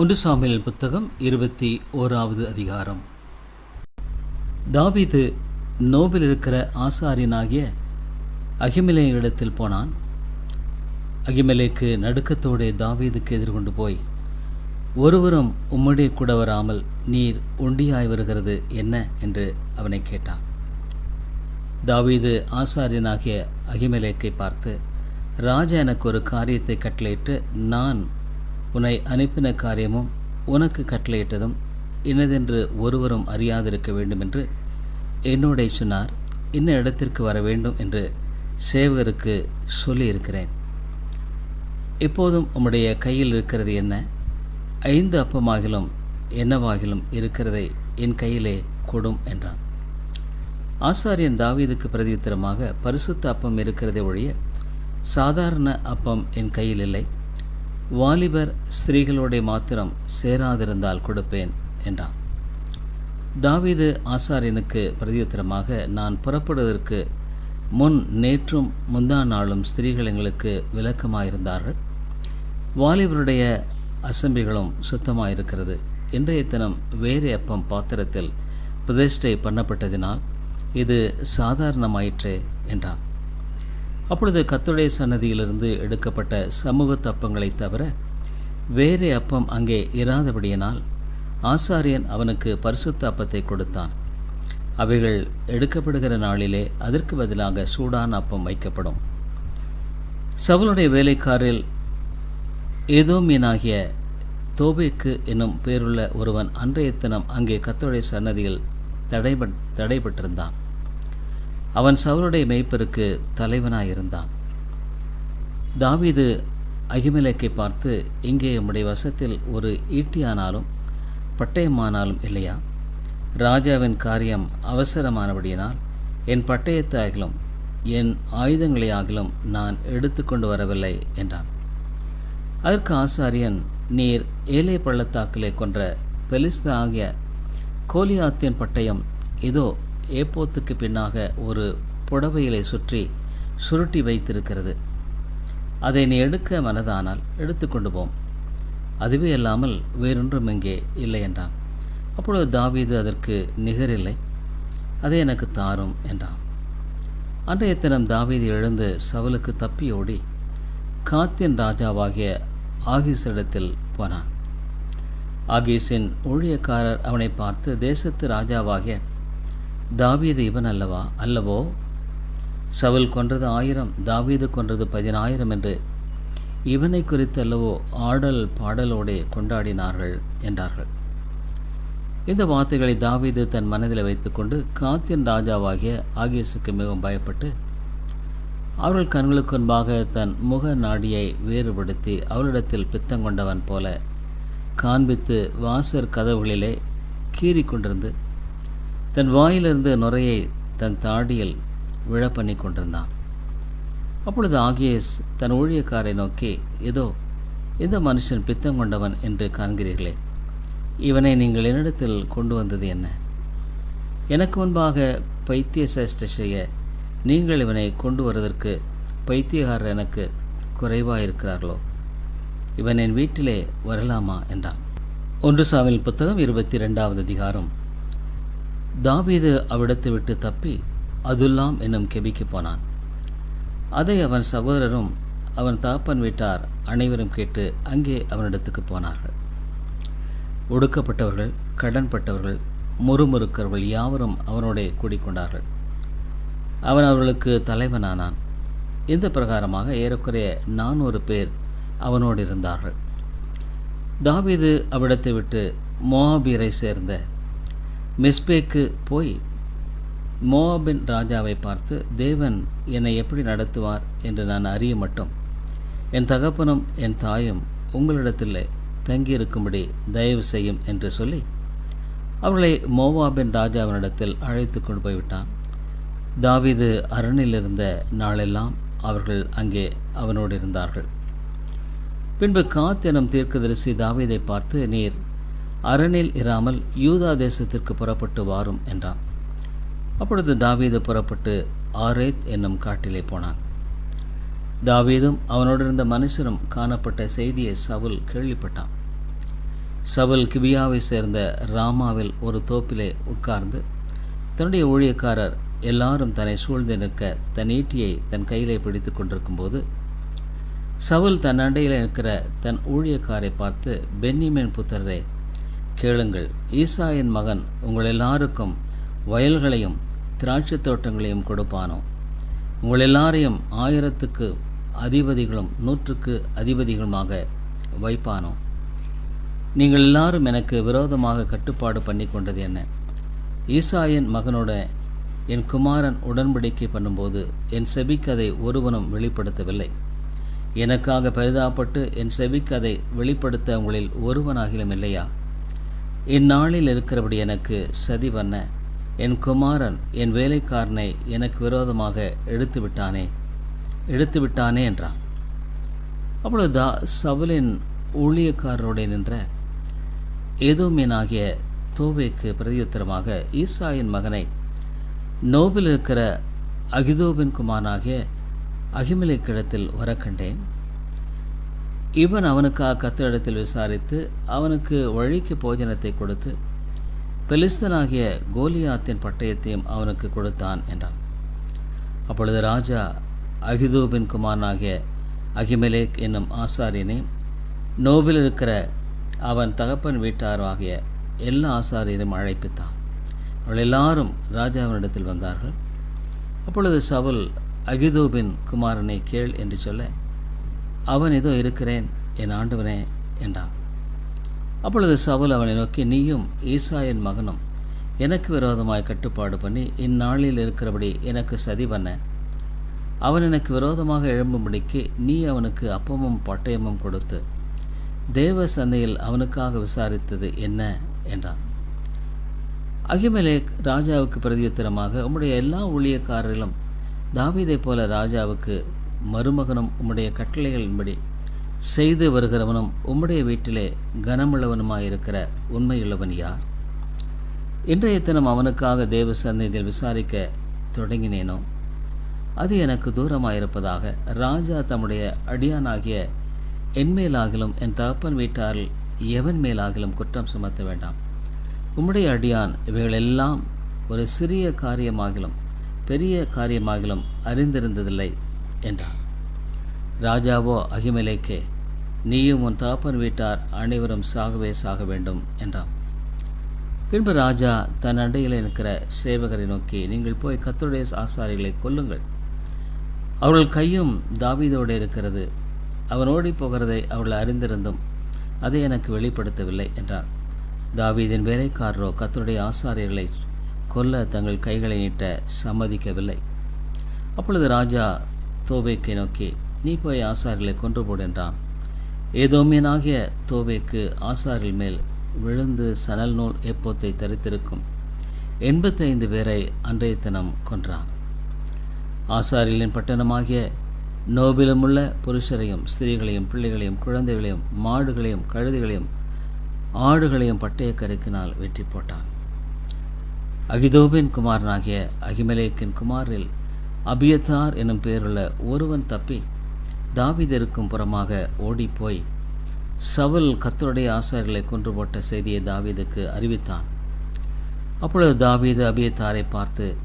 ஒன்று சாமியல் புத்தகம் இருபத்தி ஓராவது அதிகாரம். தாவீது நோபில் இருக்கிற ஆசாரியனாகிய அகிமிலேயிடத்தில் போனான். அகிமலேக்கு நடுக்கத்தோடே தாவீதுக்கு எதிர்கொண்டு போய் ஒருவரும் உம்முடைய கூட வராமல் நீர் ஒண்டியாய் வருகிறது என்ன? என்று அவனை கேட்டான். தாவீது ஆசாரியனாகிய அகிமலேக்கை பார்த்து ராஜா எனக்கு ஒரு காரியத்தை கட்டளையிட்டு நான் உன்னை அனுப்பின காரியமும் உனக்கு கட்டளையிட்டதும் இன்னதென்று ஒருவரும் அறியாதிருக்க வேண்டும் என்று என்னோட சொன்னார். இன்ன இடத்திற்கு வர வேண்டும் என்று சேவகருக்கு சொல்லியிருக்கிறேன். இப்போதும் உம்முடைய கையில் இருக்கிறது என்ன? ஐந்து அப்பமாகிலும் என்னவாகிலும் இருக்கிறதை என் கையிலே கொடும் என்றான். ஆசாரியன் தாவீதுக்கு பிரதித்திரமாக பரிசுத்த அப்பம் இருக்கிறதை ஒழிய சாதாரண அப்பம் என் கையில் இல்லை. வாலிபர் ஸ்திரீகளுடைய மாத்திரம் சேராதிருந்தால் கொடுப்பேன் என்றான். தாவீது ஆசாரியனுக்கு பிரதியுத்தரமாக நான் புறப்படுவதற்கு முன் நேற்றும் முந்தா நாளும் ஸ்திரீகள் எங்களுக்கு விளக்கமாயிருந்தார்கள். வாலிபருடைய அசம்பிகளும் சுத்தமாயிருக்கிறது. இன்றைய தினம் வேறு அப்பம் பாத்திரத்தில் பிரதிஷ்டை பண்ணப்பட்டதினால் இது சாதாரணமாயிற்றே என்றான். அப்பொழுது கத்துடைய சன்னதியிலிருந்து எடுக்கப்பட்ட சமூக தப்பங்களை தவிர வேறே அப்பம் அங்கே இராதபடியினால் ஆசாரியன் அவனுக்கு பரிசுத்த அப்பத்தை கொடுத்தான். அவைகள் எடுக்கப்படுகிற நாளிலே அதற்கு பதிலாக சூடான அப்பம் வைக்கப்படும். சவுளுடைய வேலைக்காரில் ஏதோமியனாகிய தோபேக்கு என்னும் பேருள்ள ஒருவன் அன்றைய தினம் அங்கே கத்தோடைய சன்னதியில் தடைபட் தடைபட்டிருந்தான். அவன் சவுளுடைய மெய்ப்பருக்கு தலைவனாயிருந்தான். தாவீது அகிமலேக்கை பார்த்து இங்கே உம்முடைய வசத்தில் ஒரு ஈட்டியானாலும் பட்டயமானாலும் இல்லையா? ராஜாவின் காரியம் அவசரமானபடியினால் என் பட்டயத்தை ஆகிலும் என் ஆயுதங்களை ஆகிலும் நான் எடுத்துக்கொண்டு வரவில்லை என்றான். அதற்கு ஆசாரியன் நீர் ஏலே பள்ளத்தாக்கிலே கொன்ற பெலிஸ்தா ஆகிய கோலியாத்தியன் பட்டயம் இதோ ஏப்போத்துக்கு பின்னாக ஒரு புடவையிலை சுற்றி சுருட்டி வைத்திருக்கிறது. அதை நீ எடுக்க மனதானால் எடுத்துக்கொண்டு போம். அதுவே அல்லாமல் வேறொன்றும் இங்கே இல்லை என்றான். அப்பொழுது தாவீது அதற்கு நிகரில்லை அதை எனக்கு தாரும் என்றான். அன்றைய தினம் தாவீது எழுந்து சவலுக்கு தப்பி ஓடி காத்தின் ராஜாவாகிய ஆகீஸிடத்தில் போனான். ஆகிஸின் ஊழியக்காரர் அவனை பார்த்து தேசத்து ராஜாவாகிய தாவீது இவன் அல்லவா? அல்லவோ? சவுல் கொன்றது ஆயிரம் தாவீது கொன்றது பதினாயிரம் என்று இவனை குறித்து அல்லவோ ஆடல் பாடலோடே கொண்டாடினார்கள் என்றார்கள். இந்த வார்த்தைகளை தாவீது தன் மனதில் வைத்துக்கொண்டு காத்தின் ராஜாவாகிய ஆகியஸுக்கு மிகவும் பயப்பட்டு அவர்கள் கண்களுக்கு முன்பாக தன் முக நாடியை வேறுபடுத்தி அவரிடத்தில் பித்தங்கொண்டவன் போல காண்பித்து வாசர் கதவுகளிலே கீறி கொண்டிருந்து தன் வாயிலிருந்து நுரையை தன் தாடியில் விழ பண்ணி கொண்டிருந்தான். அப்பொழுது ஆகியேஸ் தன் ஊழியக்காரை நோக்கி இதோ இந்த மனுஷன் பித்தம் கொண்டவன் என்று காண்கிறீர்களே? இவனை நீங்கள் என்னிடத்தில் கொண்டு வந்தது என்ன? எனக்கு முன்பாக பைத்திய சேஷ்ட செய்ய நீங்கள் இவனை கொண்டு வருவதற்கு பைத்தியகாரர் எனக்கு குறைவாக இருக்கிறார்களோ இவன் என் வீட்டிலே வரலாமா? என்றான். ஒன்று சாமில் புத்தகம் இருபத்தி ரெண்டாவது அதிகாரம் தாவீது அவ்விடத்தை விட்டு தப்பி அதுல்லாம் என்னும் கெபிக்கு போனான். அதை அவன் சகோதரரும் அவன் தாப்பன் வீட்டார் அனைவரும் கேட்டு அங்கே அவனிடத்துக்கு போனார்கள். ஒடுக்கப்பட்டவர்கள் கடன்பட்டவர்கள் முறுமுறுக்கர்கள் யாவரும் அவனோட கூடிக்கொண்டார்கள். அவன் அவர்களுக்கு தலைவனானான். இந்த பிரகாரமாக ஏறக்குறைய நானூறு பேர் அவனோடு இருந்தார்கள். தாவீது அவ்விடத்தை விட்டு மோாபீரை சேர்ந்த மிஸ்பேக்கு போய் மோவாபின் ராஜாவை பார்த்து தேவன் என்னை எப்படி நடத்துவார் என்று நான் அறிய மட்டும். என் தகப்பனும் என் தாயும் உங்களிடத்தில் தங்கியிருக்கும்படி தயவு செய்யும் என்று சொல்லி அவர்களை மோவாபின் ராஜாவினிடத்தில் அழைத்து கொண்டு போய்விட்டான். தாவீது அரணில் இருந்த நாளெல்லாம் அவர்கள் அங்கே அவனோடு இருந்தார்கள். பின்பு காத் எனும் தீர்க்கதரிசி தாவீதை பார்த்து நீர் அரணில் இராமல் யூதா தேசத்திற்கு புறப்பட்டு வாரும் என்றான். அப்பொழுது தாவீது புறப்பட்டு ஆரேத் என்னும் காட்டிலே போனான். தாவீதும் அவனோடு இருந்த மனுஷரும் காணப்பட்ட செய்தியை சவுல் கேள்விப்பட்டான். சவுல் கிபியாவை சேர்ந்த ராமாவில் ஒரு தோப்பிலே உட்கார்ந்து தன்னுடைய ஊழியக்காரர் எல்லாரும் தன்னை சூழ்ந்து நிற்க தன் ஈட்டியை தன் கையிலே பிடித்து கொண்டிருக்கும்போது சவுல் தன் அண்டையில் இருக்கிற தன் ஊழியக்காரை பார்த்து பென்னிமேன் புத்தரே கேளுங்கள். ஈசாயின் மகன் உங்கள் எல்லாருக்கும் வயல்களையும் திராட்சைத் தோட்டங்களையும் கொடுப்பானோ? உங்கள் எல்லாரையும் ஆயிரத்துக்கு அதிபதிகளும் நூற்றுக்கு அதிபதிகளுமாக வைப்பானோ? நீங்கள் எல்லாரும் எனக்கு விரோதமாக கட்டுப்பாடு பண்ணி கொண்டது என்ன? ஈசாயின் மகனோட என் குமாரன் உடன்படிக்கை பண்ணும்போது என் செபிக்கதை ஒருவனும் வெளிப்படுத்தவில்லை. எனக்காக பரிதாப்பட்டு என் செபிக்கதை வெளிப்படுத்த உங்களில் ஒருவனாகிலும் இல்லையா? இந்நாளில் இருக்கிறபடி எனக்கு சதி பண்ண என் குமாரன் என் வேலைக்காரனை எனக்கு விரோதமாக எடுத்து விட்டானே எடுத்து விட்டானே என்றான். அப்பொழுது தா சவுலின் ஊழியக்காரருடைய நின்ற ஏதோமியனாகிய தோவேக்கு பிரதியுத்தரமாக ஈசாயின் மகனை நோபில் இருக்கிற அகிதோபின் குமாரனாகிய அகிமலைக்கிடத்தில் வர கண்டேன் இவன் அவனுக்காக கத்தரிடத்தில் விசாரித்து அவனுக்கு வழிக்கு போஜனத்தை கொடுத்து பெலிஸ்தனாகிய கோலியாத்தின் பட்டயத்தையும் அவனுக்கு கொடுத்தான் என்றான். அப்பொழுது ராஜா அகிதூபின் குமாரனாகிய அகிமலேக் என்னும் ஆசாரியனை நோபில் இருக்கிற அவன் தகப்பன் வீட்டாராகிய எல்லா ஆசாரியரும் அழைப்பித்தான். அவள் எல்லாரும் ராஜாவினிடத்தில் வந்தார்கள். அப்பொழுது சவுல் அகிதூபின் குமாரனை கேள் என்று சொல்ல அவன் ஏதோ இருக்கிறேன் என் ஆண்டவனே என்றான். அப்பொழுது சவுல் அவனை நோக்கி நீயும் ஈசாயின் மகனும் எனக்கு விரோதமாய் கட்டுப்பாடு பண்ணி இந்நாளில் இருக்கிறபடி எனக்கு சதி பண்ண. அவன் எனக்கு விரோதமாக எழும்பும்படிக்கு நீ அவனுக்கு அப்பமும் பட்டயமும் கொடுத்து தேவ சந்தையில் அவனுக்காக விசாரித்தது என்ன? என்றான். அகிமலேக் ராஜாவுக்கு பிரதியுத்தரமாக உம்முடைய எல்லா ஊழியக்காரர்களும் தாவீதை போல ராஜாவுக்கு மருமகனும் உம்முடைய கட்டளைகளின்படி செய்து வருகிறவனும் உம்முடைய வீட்டிலே கனமுள்ளவனுமாயிருக்கிற உண்மையுள்ளவன் யார்? இன்றைய தினம் அவனுக்காக தேவ சந்நிதியில் விசாரிக்க தொடங்கினேனோ? அது எனக்கு தூரமாயிருப்பதாக ராஜா தம்முடைய அடியானாகிய என் மேலாகிலும் என் தகப்பன் வீட்டாரில் எவன் மேலாகிலும் குற்றம் சுமத்த வேண்டாம். உம்முடைய அடியான் இவைகளெல்லாம் ஒரு சிறிய காரியமாகிலும் பெரிய காரியமாகிலும் அறிந்திருந்ததில்லை. என்றான். ராஜாவோ அகிமலேக்கே நீயும் உன் தாப்பன் வீட்டார் அனைவரும் சாகவே சாக வேண்டும் என்றான். பின்பு ராஜா தன் அண்டையில் இருக்கிற சேவகரை நோக்கி நீங்கள் போய் கத்தருடைய ஆசாரிகளை கொல்லுங்கள். அவர்கள் கையும் தாவீதோடு இருக்கிறது. அவன் ஓடி போகிறதை அவர்கள் அறிந்திருந்தும் அதை எனக்கு வெளிப்படுத்தவில்லை என்றார் தாவீதின் வேலைக்காரரோ கத்தருடைய ஆசாரியர்களை கொல்ல தங்கள் கைகளை நீட்ட சம்மதிக்கவில்லை. அப்பொழுது ராஜா தோபேக்கை நோக்கி நீ போய் ஆசாரிகளை கொன்று போடு என்றான். ஏதோமியனாகிய தோபேக்கு ஆசாரில் மேல் விழுந்து சணல் நூல் எப்போத்தை தரித்திருக்கும் எண்பத்தைந்து பேரை அன்றைய தினம் கொன்றான். ஆசாரிகளின் பட்டணமாகிய நோபிலுமுள்ள புருஷரையும் ஸ்திரீகளையும் பிள்ளைகளையும் குழந்தைகளையும் மாடுகளையும் கழுதைகளையும் ஆடுகளையும் பட்டய கருக்கினால் வெற்றி போட்டான். அகிதோபின் குமாரனாகிய அகிமலேக்கின் குமாரில் அபியத்தார் என்னும் பெயருள்ள ஒருவன் தப்பி தாவிதருக்கும் புறமாக ஓடிப்போய் சவுல் கத்தருடைய ஆசாரிகளை கொன்று போட்ட செய்தியை தாவீதுக்கு அறிவித்தான். அப்பொழுது தாவீது அபியத்தாரை பார்த்து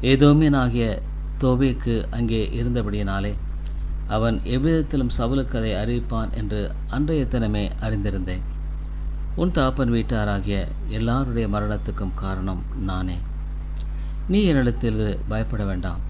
ஏதோமியனாகிய தோபேக்கு அங்கே இருந்தபடியினாலே அவன் எவ்விதத்திலும் சவுலுக்கு அதை அறிவிப்பான் என்று அன்றைய தினமே அறிந்திருந்தேன். உன் தாப்பன் வீட்டாராகிய எல்லாருடைய மரணத்துக்கும் காரணம் நானே. நீ என்னிடத்தில் பயப்பட வேண்டாம்.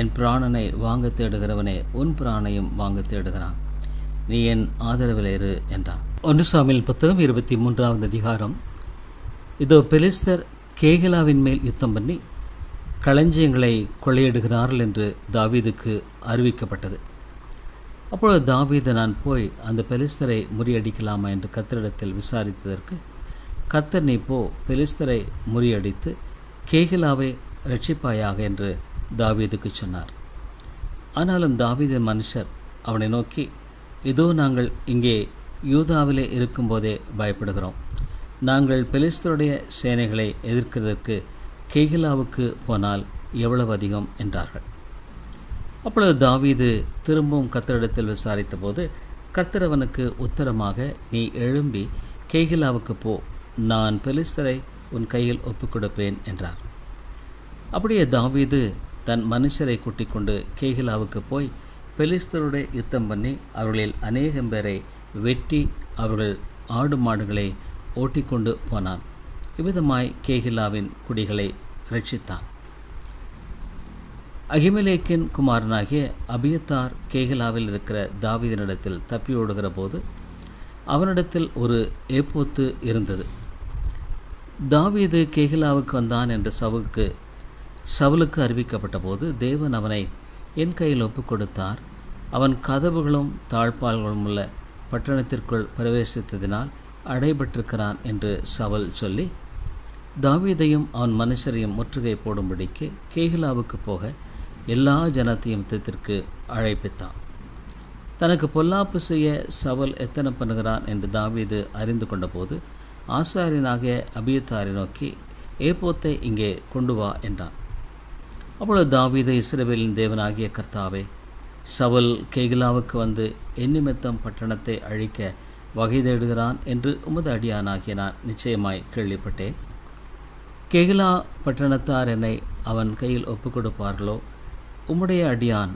என் பிராணனை வாங்க தேடுகிறவனே உன் பிராணையும் வாங்க தேடுகிறான். நீ என் ஆதரவில் இரு என்றான். ஒன்று சாமியில் புத்தகம் இருபத்தி மூன்றாவது அதிகாரம். இதோ பெலிஸ்தர் கேகலாவின் மேல் யுத்தம் பண்ணி களஞ்சியங்களை கொள்ளையிடுகிறார்கள் என்று தாவீதுக்கு அறிவிக்கப்பட்டது. அப்பொழுது தாவீது நான் போய் அந்த பெலிஸ்தரை முறியடிக்கலாமா என்று கத்தரிடத்தில் விசாரித்ததற்கு கத்தர் நீ போ பெலிஸ்தரை முறியடித்து கேகிலாவை ரட்சிப்பாயாக என்று தாவீதுக்கு சொன்னார். ஆனாலும் தாவீது மனுஷர் அவனை நோக்கி இதோ நாங்கள் இங்கே யூதாவிலே இருக்கும்போதே பயப்படுகிறோம். நாங்கள் பெலிஸ்தருடைய சேனைகளை எதிர்க்கிறதற்கு கேகிலாவுக்கு போனால் எவ்வளவு அதிகம்? என்றார்கள். அப்பொழுது தாவீது திரும்பவும் கத்தரிடத்தில் விசாரித்தபோது கர்த்தர் அவனுக்கு உத்தரமாக நீ எழும்பி கேகிலாவுக்கு போ. நான் பெலிஸ்தரை உன் கையில் ஒப்புக் கொடுப்பேன் என்றார். அப்படியே தாவீது தன் மனுஷரை கூட்டிக் கொண்டு கேகிலாவுக்கு போய் பெலிஸ்தருடைய யுத்தம் பண்ணி அவர்களில் அநேகம் பேரை வெட்டி அவர்கள் ஆடு மாடுகளை ஓட்டிக்கொண்டு போனான். இவ்விதமாய் கேகிலாவின் குடிகளை ரட்சித்தான் அகிமலேக்கின் குமாரனாகிய அபியத்தார் கேகிலாவில் இருக்கிற தாவீதனிடத்தில் தப்பி ஓடுகிற போது அவனிடத்தில் ஒரு ஏப்போத்து இருந்தது. தாவீது கேகிலாவுக்கு வந்தான் என்ற சவுக்கு சவுலுக்கு அறிவிக்கப்பட்ட போது தேவன் அவனை என் கையில் ஒப்புக் கொடுத்தார் அவன் கதவுகளும் தாழ்பால்களும் உள்ள பட்டணத்திற்குள் பிரவேசித்ததினால் அடைபட்டிருக்கிறான் என்று சவல் சொல்லி தாவீதையும் அவன் மனுஷரையும் முற்றுகை போடும்படிக்கு கேகிலாவுக்கு போக எல்லா ஜனத்தையும் யுத்தத்திற்கு அழைப்பித்தான். தனக்கு பொல்லாப்பு செய்ய சவல் எத்தனை பண்ணுகிறான்? என்று தாவீது அறிந்து கொண்டபோது ஆசாரியனாகிய அபியத்தாரை நோக்கி ஏப்போத்தை இங்கே கொண்டு வா என்றான். அப்பொழுது தாவீது இஸ்ரவேலின் தேவனாகிய கர்த்தாவே சவல் கேகிலாவுக்கு வந்து எண்ணிமித்தம் பட்டணத்தை அழிக்க வகை தேடுகிறான் என்று உமது அடியானாகிய நான் நிச்சயமாய் கேள்விப்பட்டேன். கேகிலா பட்டணத்தார் என்னை அவன் கையில் ஒப்புக் கொடுப்பார்களோ உம்முடைய அடியான்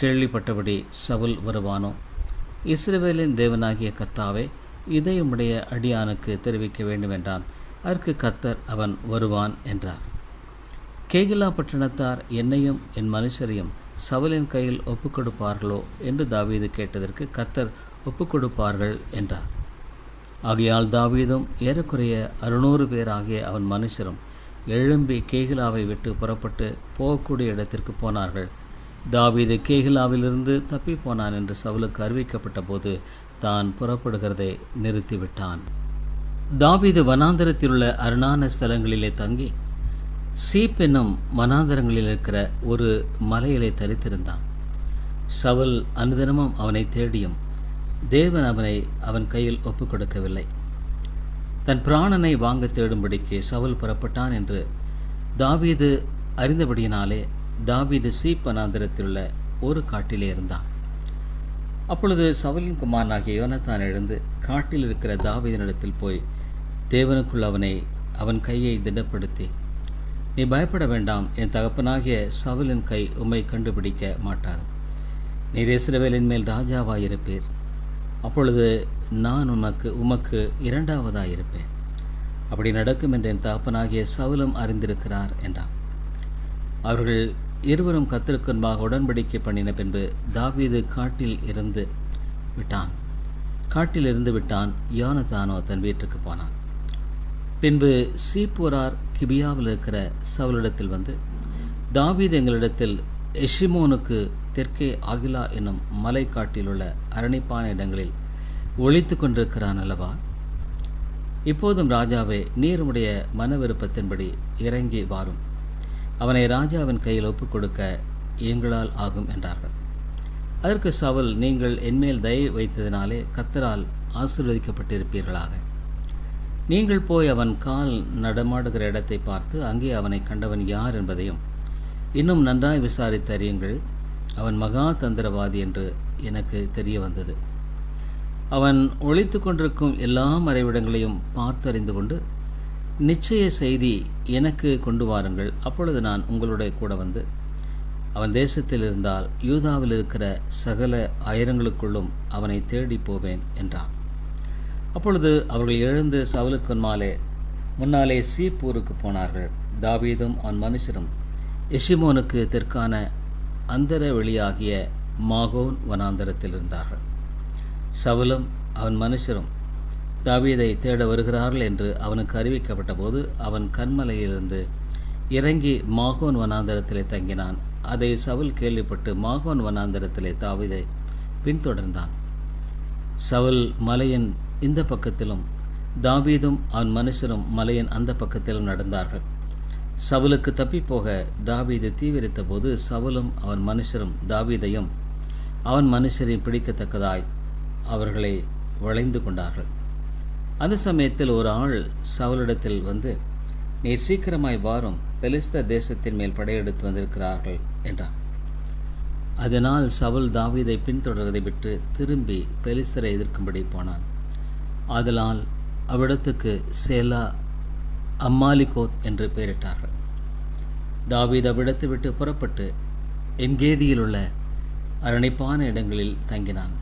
கேள்விப்பட்டபடி சவுல் வருவானோ? இஸ்ரேவேலின் தேவனாகிய கர்த்தாவே இதை உம்முடைய அடியானுக்கு தெரிவிக்க வேண்டுமென்றான் அதற்கு கத்தர் அவன் வருவான் என்றார். கேகிலா பட்டணத்தார் என்னையும் என் மனுஷரையும் சவலின் கையில் ஒப்புக் கொடுப்பார்களோ என்று தாவீது கேட்டதற்கு கத்தர் ஒப்புக் கொடுப்பார்கள் என்றார். ஆகையால் தாவீதும் ஏறக்குறைய அறுநூறு பேர் ஆகிய அவன் மனுஷரும் எழும்பி கேகிலாவை விட்டு புறப்பட்டு போகக்கூடிய இடத்திற்கு போனார்கள். தாவீது கேகிலாவிலிருந்து தப்பி போனான் என்று சவுலுக்கு அறிவிக்கப்பட்ட போது தான் புறப்படுகிறதை நிறுத்திவிட்டான். தாவீது வனாந்தரத்தில் உள்ள அருணான ஸ்தலங்களிலே தங்கி சீப் என்னும் மனாந்தரங்களில் இருக்கிற ஒரு மலையிலே தரித்திருந்தான். சவுல் அனுதினமும் அவனை தேடியும் தேவன் அவனை அவன் கையில் ஒப்புக் கொடுக்கவில்லை. தன் பிராணனை வாங்க தேடும்படிக்கு சவுல் புறப்பட்டான் என்று தாவீது அறிந்தபடியினாலே தாவீது சீப் வனாந்திரத்தில் உள்ள ஒரு காட்டிலே இருந்தான். அப்பொழுது சவுலின் குமாரனாகிய யோனத்தான் எழுந்து காட்டில் இருக்கிற தாவீதனிடத்தில் போய் தேவனுக்குள் அவனை அவன் கையை திடப்படுத்தி நீ பயப்பட வேண்டாம். என் தகப்பனாகிய சவுலின் கை உம்மை கண்டுபிடிக்க மாட்டார். நீர் இஸ்ரவேலின் மேல் ராஜாவாயிருப்பீர். அப்பொழுது நான் உமக்கு உமக்கு இரண்டாவதாயிருப்பேன். அப்படி நடக்கும் என்று என் தகப்பனாகிய சவுலும் அறிந்திருக்கிறார் என்றான். அவர்கள் இருவரும் கத்திருக்கன்பாக உடன்படிக்கை பண்ணின பின்பு தாவீது காட்டில் இருந்து விட்டான். காட்டில் இருந்து விட்டான் யோனதானோ தன் வீட்டுக்கு போனான். பின்பு சீப்போரார் கிபியாவில் இருக்கிற சவுலிடத்தில் வந்து தாவீது எங்களிடத்தில் எஷிமோனுக்கு தெற்கே அகிலா என்னும் மலை காட்டில் உள்ள அரணிப்பான இடங்களில் ஒழித்து கொண்டிருக்கிறான் அல்லவா? இப்போதும் ராஜாவே நீருடைய மன விருப்பத்தின்படி இறங்கி வாரும். அவனை ராஜாவின் கையில் ஒப்புக் கொடுக்க எங்களால் ஆகும் என்றார்கள். அதற்கு சவுல் நீங்கள் என்மேல் தயவு வைத்ததினாலே கத்தரால் ஆசீர்வதிக்கப்பட்டிருப்பீர்களாக. நீங்கள் போய் அவன் கால் நடமாடுகிற இடத்தை பார்த்து அங்கே அவனை கண்டவன் யார் என்பதையும் இன்னும் நன்றாய் விசாரித்து அறியுங்கள். அவன் மகா தந்திரவாதி என்று எனக்கு தெரிய வந்தது. அவன் ஒழித்து கொண்டிருக்கும் எல்லா மறைவிடங்களையும் பார்த்தறிந்து கொண்டு நிச்சய செய்தி எனக்கு கொண்டு வாருங்கள் அப்பொழுது நான் உங்களுடைய கூட வந்து அவன் தேசத்தில் இருந்தால் யூதாவில் இருக்கிற சகல ஆயிரங்களுக்குள்ளும் அவனை தேடி போவேன் என்றான். அப்பொழுது அவர்கள் எழுந்து சவுலுக்கு மாலே முன்னாலே சீப்பூருக்கு போனார்கள். தாவீதும் அவன் மனுஷரும் எஷிமோனுக்கு தெற்கான அந்தர வெளியாகிய மாகோன் வனாந்தரத்தில் இருந்தார்கள். சவுலும் அவன் மனுஷரும் தாவீதை தேட வருகிறார்கள் என்று அவனுக்கு அறிவிக்கப்பட்ட போது அவன் கண்மலையிலிருந்து இறங்கி மாகோன் வனாந்தரத்திலே தங்கினான். அதை சவுல் கேள்விப்பட்டு மாகோன் வனாந்தரத்திலே தாவீதை பின்தொடர்ந்தான். சவுல் மலையின் இந்த பக்கத்திலும் தாவீதும் அவன் மனுஷரும் மலையின் அந்த பக்கத்திலும் நடந்தார்கள். சவுலுக்கு தப்பிப்போக தாவீது தீவிரித்த போது சவுலும் அவன் மனுஷரும் தாவீதையும் அவன் மனுஷரையும் பிடிக்கத்தக்கதாய் அவர்களை வளைந்து கொண்டார்கள். அந்த சமயத்தில் ஒரு ஆள் சவுலிடத்தில் வந்து நீர் சீக்கிரமாய் வாரும் பெலிஸ்த தேசத்தின் மேல் படையெடுத்து வந்திருக்கிறார்கள் என்றார் அதனால் சவுல் தாவீதை பின்தொடர்வதை விட்டு திரும்பி பெலிஸ்தரை எதிர்க்கும்படி போனான். ஆதலால் அவ்விடத்துக்கு சேலா அம்மாலிகோத் என்று பெயரிட்டார்கள். தாவீத் அவ்விடத்தை விட்டு புறப்பட்டு என்கேதியில் உள்ள அரணிப்பான இடங்களில் தங்கினான்.